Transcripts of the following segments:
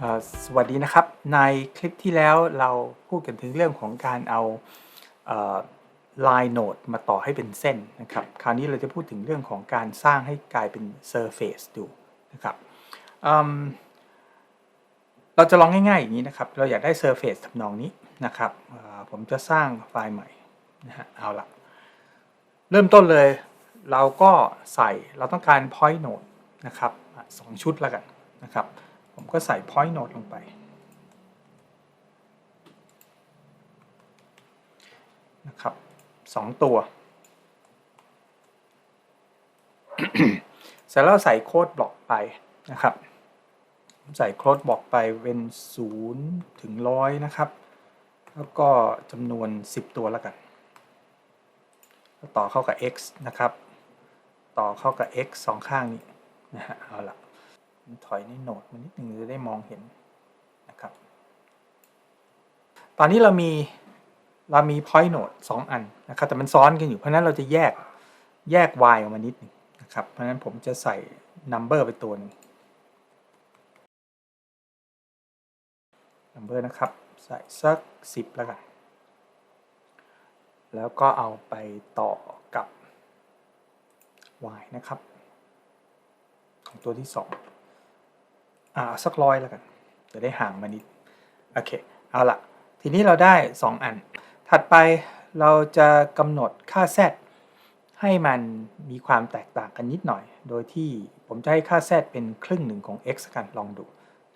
เอ่อสวัสดีนะครับ ในคลิปที่แล้วเราพูดกันถึงเรื่องของการเอาลายโนดมาต่อให้เป็นเส้นนะครับ คราวนี้เราจะพูดถึงเรื่องของการสร้างให้กลายเป็น Surface ดูนะครับอืมเราจะลองง่ายๆอย่างนี้นะครับ เราอยากได้ Surface ทำนองนี้นะครับเอ่อผมจะสร้างไฟล์ใหม่นะฮะเอาละเริ่มต้นเลยเราก็ใส่เราต้องการ point node นะครับอะสองชุดแล้วกันนะครับ ผมก็ใส่ point node ลงไป นะครับสองตัว เสร็จแล้วใส่โค้ดบล็อกไปนะครับ ใส่โค้ดบล็อกไปเป็น0ถึงร้อยนะครับ แล้วก็จำนวน 10 ตัวแล้วกันแล้วต่อเข้ากับ x นะครับ ต่อเข้ากับ x สองข้างนี้นะฮะเอาละ ถอยในโหนดมานิดหนึ่งจะได้มองเห็นนะครับ ตอนนี้เรามีเรามี point node 2 อันนะครับ แต่มันซ้อนกันอยู่ เพราะนั้นเราจะแยกแยก y ออกมานิดนึงนะครับ เพราะนั้นผมจะใส่ number ไปตัวหนึง number นะครับ ใส่สัก 10 แล้วกัน แล้วก็เอาไปต่อกับ y นะครับ ของตัวที่ 2 อ่าสักร้อยแล้วกัน จะได้ห่างมานิด โอเค เอาละทีนี้เราได้ 2 อัน ถัดไปเราจะกำหนดค่า z ให้มันมีความแตกต่างกันนิดหน่อย โดยที่ผมจะให้ค่า z เป็นครึ่งหนึ่งของ x กันลองดู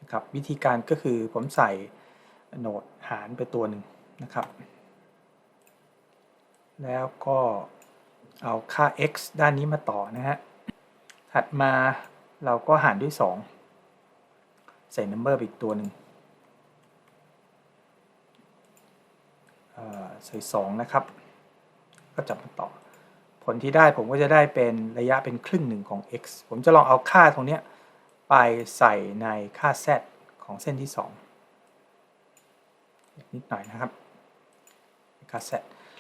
นะครับวิธีการก็คือผมใส่โหนดหารไปตัวหนึ่งนะครับ แล้วก็เอาค่า x ด้านนี้มาต่อนะฮะ ถัดมาเราก็หารด้วย 2 ใส่ number ไปอีกตัวหนึ่งใส่ 2 นะครับ ก็จับมาต่อ ผลที่ได้ผมก็จะได้เป็นระยะเป็นครึ่งหนึ่งของ x ผมจะลองเอาค่าตรงนี้ไปใส่ในค่า z ของเส้นที่ 2 นิดหน่อยนะครับ ค่า z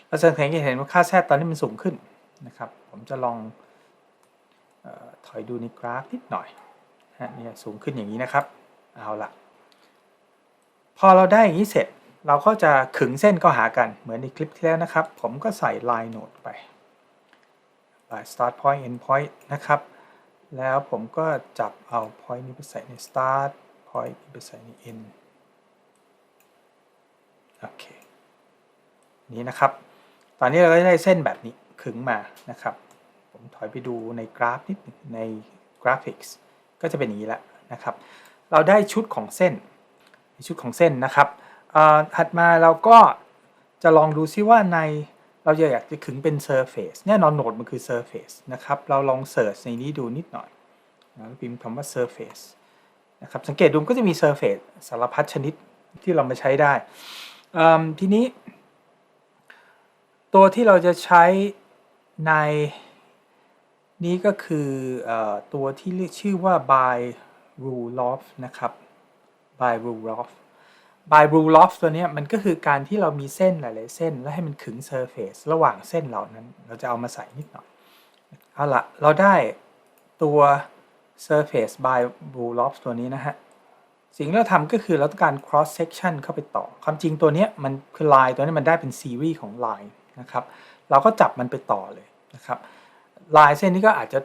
เราจะสังเกตเห็นว่าค่า z ตอนนี้มันสูงขึ้นนะครับ ผมจะลองออถอยดูในกราฟนิดหน่อยฮะเนี่ยสูงขึ้นอย่างนี้นะครับ เอาละพอเราได้อย่างนี้เสร็จ เราก็จะขึงเส้นก็หากันเหมือนในคลิปที่แล้วนะครับ ผมก็ใส่ line node ไป line start point end point นะครับ แล้วผมก็จับเอา point นี้ไปใส่ใน start point นี้ไปใส่ใน end โอเค นี้นะครับ ตอนนี้เราก็ได้เส้นแบบนี้ขึงมานะครับ ผมถอยไปดูในกราฟนิดใน graphics ก็จะเป็นอย่างนี้แล้วนะครับ เราได้ชุดของเส้น ชุดของเส้นนะครับถัดมาเราก็จะลองดูซิว่าในเราจะอยากจะขึงเป็น surface แน่นอนโนดมันคือ surface นะครับ เราลองเสิร์ชในนี้ดูนิดหน่อยนะพิมพ์คำว่า surface นะครับ สังเกตดูก็จะมี surface สารพัดชนิดที่เรามาใช้ได้ ทีนี้ ตัวที่เราจะใช้ในนี้ก็คืออตัวที่เรียกชื่อว่า by rule of นะครับ by rule of by rule of ตัวนี้มันก็คือการที่เรามีเส้นหลาย ๆ เส้น แล้วให้มันขึง surface ระหว่างเส้นเหล่านั้น เราจะเอามาใส่นิดหน่อย เอาละเราได้ตัว surface by rule of ตัวนี้นะฮะ สิ่งที่เราทำก็คือเราต้องการ cross section เข้าไปต่อ ความจริงตัวนี้มันคือ line ตัวนี้มันได้เป็น series ของ line นะครับ เราก็จับมันไปต่อเลยนะครับ ลายเส้นนี้ก็อาจจะ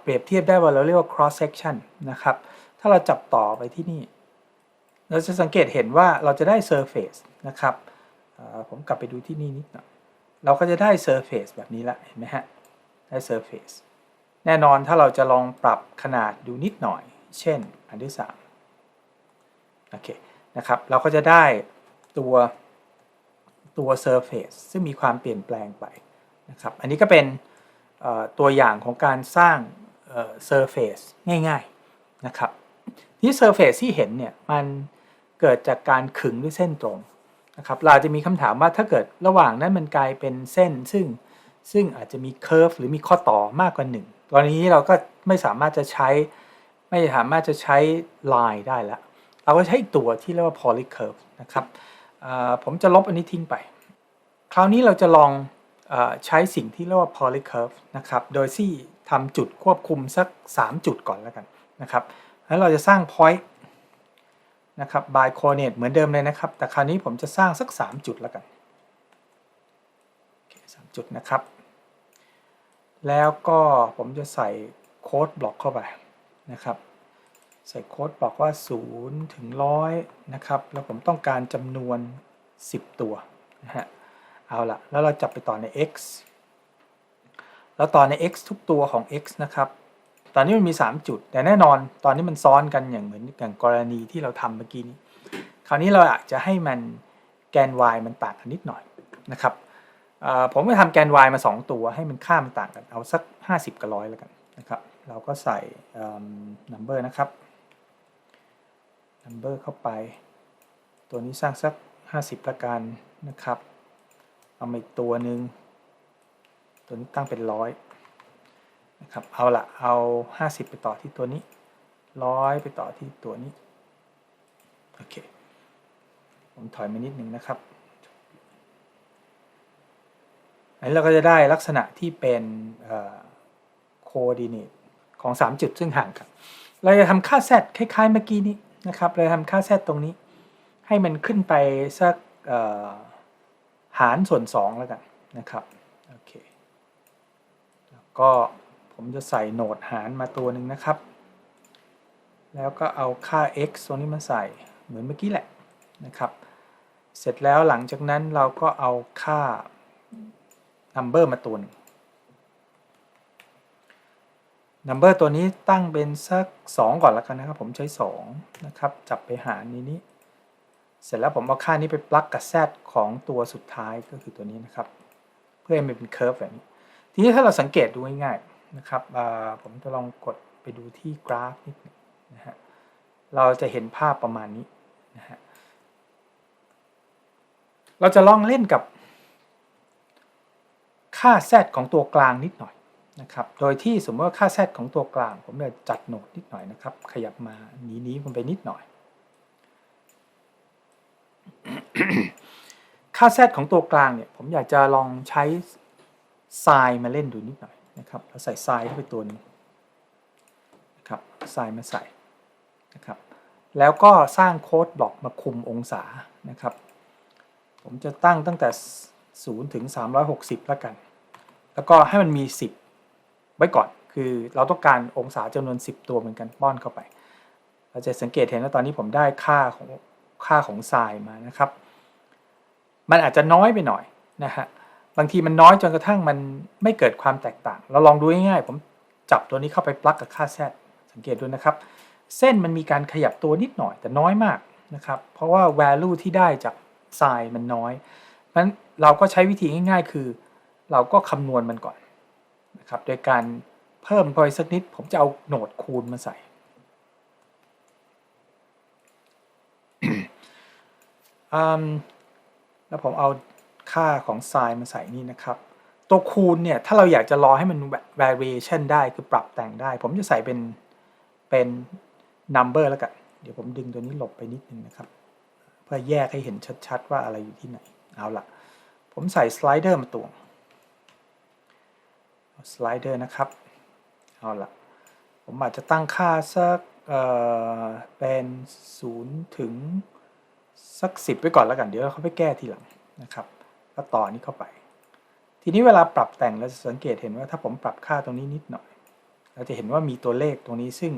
เปรียบเทียบได้ว่าเราเรียกว่า cross section นะครับ ถ้าเราจับต่อไปที่นี่ เราจะสังเกตเห็นว่าเราจะได้ surface นะครับผมกลับไปดูที่นี่นิดหน่อย เราก็จะได้ surface แบบนี้ละเห็นไหมฮะ ได้ surface แน่นอนถ้าเราจะลองปรับขนาดดูนิดหน่อย เช่น อันที่3โอเคนะครับ เราก็จะได้ตัวตัว surface ซึ่งมีความเปลี่ยนแปลงไปนะครับ อันนี้ก็เป็น ตัวอย่างของการสร้าง surface ง่าย ๆ นะครับ ที่ surface ที่เห็นเนี่ยมันเกิดจากการขึงด้วยเส้นตรงนะครับเราจะมีคำถามว่าถ้าเกิดระหว่างนั้นมันกลายเป็นเส้น ซึ่งซึ่งอาจจะมี curve หรือมีข้อต่อมากกว่า1ตอนนี้เราก็ไม่สามารถจะใช้ ไม่สามารถจะใช้ line ได้ล้วเราก็ใช้ตัวที่เรียกว่า polycurve นะครับผมจะลบอันนี้ทิ้งไป คราวนี้เราจะลอง ใช้สิ่งที่เรียกว่า polycurve นะครับ โดยที่ทำจุดควบคุมสัก 3 จุดก่อนแล้วกันนะครับ แล้วเราจะสร้าง point นะครับ by coordinate เหมือนเดิมเลยนะครับ แต่คราวนี้ผมจะสร้างสัก 3 จุดแล้วกันสามจุดนะครับ แล้วก็ผมจะใส่โค้ดบล็อกเข้าไปนะครับใส่โค้ดบอกว่า 0 ถึง 100 นะครับ แล้วผมต้องการจำนวน 10 ตัวนะฮะ เอาละแล้วเราจับไปต่อใน x แล้วต่อใน x ทุกตัวของ x นะครับ ตอนนี้มันมี 3 จุด แต่แน่นอนตอนนี้มันซ้อนกันอย่างเหมือนอย่างกรณีที่เราทำเมื่อกี้นี้ คราวนี้เราอาจจะให้มันแกน y มันต่างกันนิดหน่อยนะครับผมจะทำแกน y มา 2 ตัวให้มันค่ามันต่างกัน เอาสัก 50 กับร้อยแล้วกันนะครับ เราก็ใส่ number นะครับ number เข้าไป ตัวนี้สร้างสัก 50ละกันนะครับ เอามาอีกตัวหนึ่งตัวนี้ตั้งเป็นร้อยนะครับเอาละเอา 50 ไปต่อที่ตัวนี้ร้อยไปต่อที่ตัวนี้โอเคผมถอยมานิดหนึ่งนะครับอันนี้เราก็จะได้ลักษณะที่เป็นโคดิเนตของ 3 จุดซึ่งห่างกัน เราจะทำค่า z คล้ายๆเมื่อกี้นี้นะครับ เราทำค่า z ตรงนี้ ให้มันขึ้นไปสัก หารส่วน2แล้วกันนะครับโอเคแล้วก็ผมจะใส่โหนดหารมาตัวหนึ่งนะครับ แล้วก็เอาค่า x ตัวนี้มาใส่เหมือนเมื่อกี้แหละนะครับ เสร็จแล้วหลังจากนั้นเราก็เอาค่า number มาตัวหนึง number ตัวนี้ตั้งเป็นสัก 2 ก่อนแล้วกันนะครับ ผมใช้ 2 นะครับ จับไปหารนี้นี้ เสร็จแล้วผมเอาค่านี้ไปปลักกับ z ของตัวสุดท้ายก็คือตัวนี้นะครับ เพื่อให้มันเป็นเคอร์ฟแบบนี้ ทีนี้ถ้าเราสังเกตดูง่ายๆนะครับผมจะลองกดไปดูที่กราฟนิดนึงนะฮะเราจะเห็นภาพประมาณนี้นะฮะเราจะลองเล่นกับ ค่า z ของตัวกลางนิดหน่อยนะครับ โดยที่สมมติว่าค่า z ของตัวกลาง ผมจะจัดโหนดนิดหน่อยนะครับ ขยับมาหนีนี้มันไปนิดหน่อย ค่า z ของตัวกลางเนี่ย ผมอยากจะลองใช้ไซน์มาเล่นดูนิดหน่อยนะครับเราใส่ไซน์เข้าไปตัวนึงนะครับไซน์มาใส่นะครับ แล้วก็สร้างโค้ดบล็อกมาคุมองศานะครับ ผมจะตั้งตั้งแต่ 0 ถึง 360 แล้วกัน แล้วก็ให้มันมี 10 ไว้ก่อน คือเราต้องการองศาจำนวน 10 ตัวเหมือนกันป้อนเข้าไป เราจะสังเกตเห็นว่าตอนนี้ผมได้ค่าของ ค่าของไซน์มานะครับ มันอาจจะน้อยไปหน่อยนะฮะบางทีมันน้อยจนกระทั่งมันไม่เกิดความแตกต่าง เราลองดูง่ายๆผมจับตัวนี้เข้าไปปลักกับค่า z สังเกตดูนะครับ เส้นมันมีการขยับตัวนิดหน่อยแต่น้อยมากนะครับ เพราะว่า value ที่ได้จาก sin มันน้อยเพราะนั้นเราก็ใช้วิธีง่าย ๆ คือ เราก็คำนวณมันก่อนนะครับ โดยการเพิ่มพอยสักนิด ผมจะเอาโหนดคูณมาใส่ แล้วผมเอาค่าของ sin มาใส่นี่นะครับ ตัวคูณเนี่ย ถ้าเราอยากจะรอให้มัน variation ได้คือปรับแต่งได้ ผมจะใส่เป็นเป็น number แล้วกัน เดี๋ยวผมดึงตัวนี้หลบไปนิดนึงนะครับ เพื่อแยกให้เห็นชัดๆ ว่าอะไรอยู่ที่ไหน เอาละผมใส่สไลเดอร์มาตวงสไลเดอร์นะครับ เอาละผมอาจจะตั้งค่าสักเเป็น 0 ถึง สัก10ไว้ก่อนแล้วกันเดี๋ยวเขาไปแก้ทีหลังนะครับก็ต่อนี้เข้าไป ทีนี้เวลาปรับแต่งเราจะสังเกตเห็นว่าถ้าผมปรับค่าตรงนี้นิดหน่อย เราจะเห็นว่ามีตัวเลขตรงนี้ซึ่ง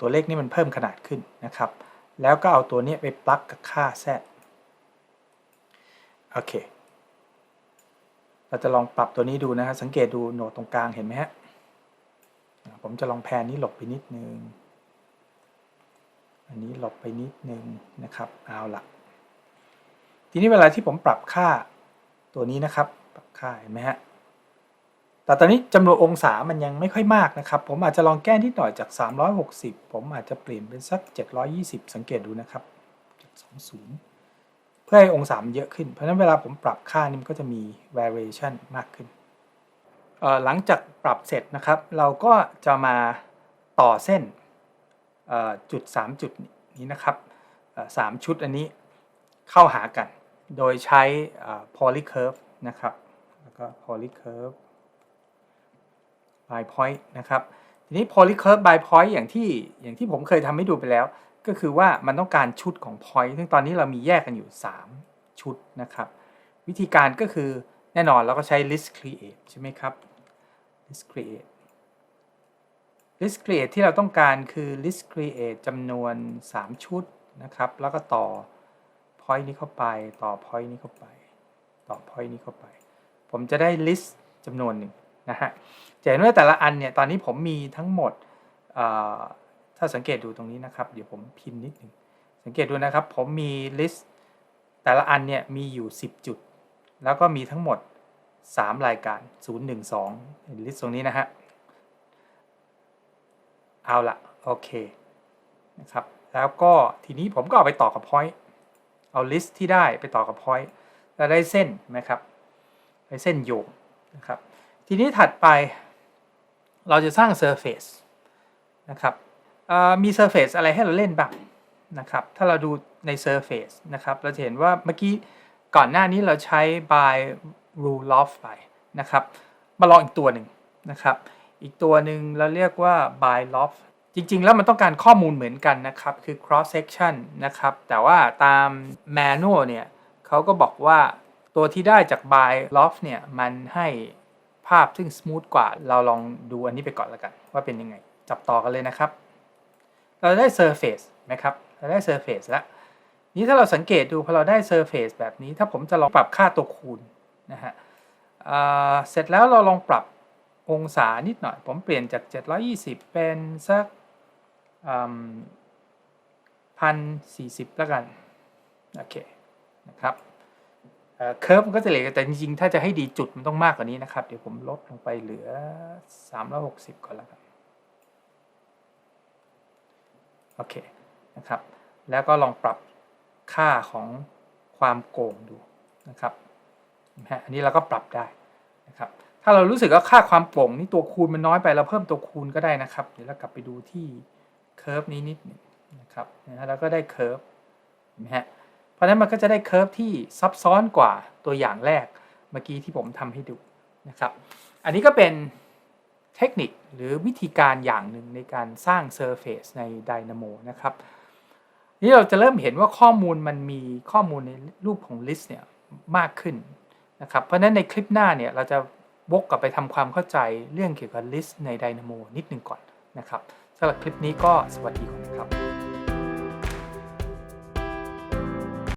ตัวเลขนี้มันเพิ่มขนาดขึ้นนะครับ แล้วก็เอาตัวนี้ไปปลักกับค่า z โอเค เราจะลองปรับตัวนี้ดูนะฮะสังเกตดูโหนดตรงกลางเห็นไหมฮะผมจะลองแพนนี้หลบไปนิดนึง อันนี้หลบไปนิดนึงนะครับเอาละทีนี้เวลาที่ผมปรับค่าตัวนี้นะครับ ปรับค่าเห็นไหมฮะแต่ตอนนี้จำนวนองศามันยังไม่ค่อยมากนะครับ ผมอาจจะลองแก้นิดหน่อยจาก 360 ผมอาจจะเปลี่ยนเป็นสัก 720 สังเกตดูนะครับ720 เพื่อให้องศามันเยอะขึ้น เพราะฉะนั้นเวลาผมปรับค่านี่มันก็จะมี variation มากขึ้น หลังจากปรับเสร็จนะครับ เราก็จะมาต่อเส้น จุด 3 จุดนี้นะครับ3ชุดอันนี้เข้าหากัน โดยใช้ polycurve นะครับ แล้วก็ polycurve by point นะครับ ทีนี้ polycurve by point อย่างที่อย่างที่ผมเคยทำให้ดูไปแล้ว ก็คือว่ามันต้องการชุดของ point ซึ่งตอนนี้เรามีแยกกันอยู่ 3 ชุดนะครับ วิธีการก็คือแน่นอนเราก็ใช้ list create ใช่ไหมครับ list create list create ที่เราต้องการคือ list create จำนวน 3 ชุดนะครับ แล้วก็ต่อ point นี้เข้าไป ต่อ point นี้เข้าไป ต่อ point นี้เข้าไป ผมจะได้ list จำนวนหนึ่งนะฮะจะเห็นว่าแต่ละอันเนี่ย ตอนนี้ผมมีทั้งหมด ถ้าสังเกตดูตรงนี้นะครับ เดี๋ยวผมพิมพ์นิดหนึ่ง สังเกตดูนะครับ ผมมี list แต่ละอันเนี่ยมีอยู่ 10 จุด แล้วก็มีทั้งหมด 3 รายการ 0 1 2 list ตรงนี้นะฮะ เอาละโอเคนะครับแล้วก็ทีนี้ผมก็เอาไปต่อกับ point เอา list ที่ได้ไปต่อกับ point แล้วได้เส้นนะครับได้เส้นโยงนะครับทีนี้ถัดไปเราจะสร้าง surface นะครับเอ่อมี surface อะไรให้เราเล่นบ้างนะครับถ้าเราดูใน surface นะครับเราจะเห็นว่าเมื่อกี้ก่อนหน้านี้เราใช้ by rule of ไปนะครับมาลองอีกตัวหนึ่งนะครับ อีกตัวหนึ่งเราเรียกว่า by loft จริง ๆ แล้วมันต้องการข้อมูลเหมือนกันนะครับ คือ cross section นะครับ แต่ว่าตาม manual เนี่ยเขาก็บอกว่าตัวที่ได้จาก by loft เนี่ยมันให้ภาพซึ่ง smooth กว่า เราลองดูอันนี้ไปก่อนแล้วกัน ว่าเป็นยังไง จับต่อกันเลยนะครับ เราได้ surface ไหมครับ เราได้ surface แล้วนี้ถ้าเราสังเกตดูพอเราได้ surface แบบนี้ ถ้าผมจะลองปรับค่าตัวคูณนะฮะเสร็จแล้วเราลองปรับ องศานิดหน่อย ผมเปลี่ยนจาก 720 เป็นสักพันสี่สิบแล้วกัน โอเค นะครับเคอร์ฟมันก็จะเหลือแต่จริงๆ ถ้าจะให้ดีจุดมันต้องมากกว่านี้นะครับ เดี๋ยวผมลดลงไปเหลือ 360 ก่อนแล้วกัน โอเค นะครับ แล้วก็ลองปรับค่าของความโกงดูนะครับ อันนี้เราก็ปรับได้นะครับ ถ้าเรารู้สึกว่าค่าความโปร่งนี่ตัวคูณมันน้อยไปเราเพิ่มตัวคูณก็ได้นะครับ เดี๋ยวเรากลับไปดูที่เคอร์ฟนี้นิดนึงนะครับนะฮะแล้วก็ได้เคอร์ฟนไหมฮะเพราะนั้นมันก็จะได้เคอร์ฟที่ซับซ้อนกว่าตัวอย่างแรกเมื่อกี้ที่ผมทำให้ดูนะครับ อันนี้ก็เป็นเทคนิคหรือวิธีการอย่างหนึ่งในการสร้าง Surface ใน Dynamo นะครับ นี่เราจะเริ่มเห็นว่าข้อมูลมันมีข้อมูลในรูปของ list เนี่ยมากขึ้นนะครับ เพราะนั้นในคลิปหน้าเนี่ยเราจะ วกกลับไปทำความเข้าใจเรื่องเกี่ยวกับลิสต์ใน Dynamo นิดหนึ่งก่อนนะครับสำหรับคลิปนี้ก็สวัสดีก่อนนะครับ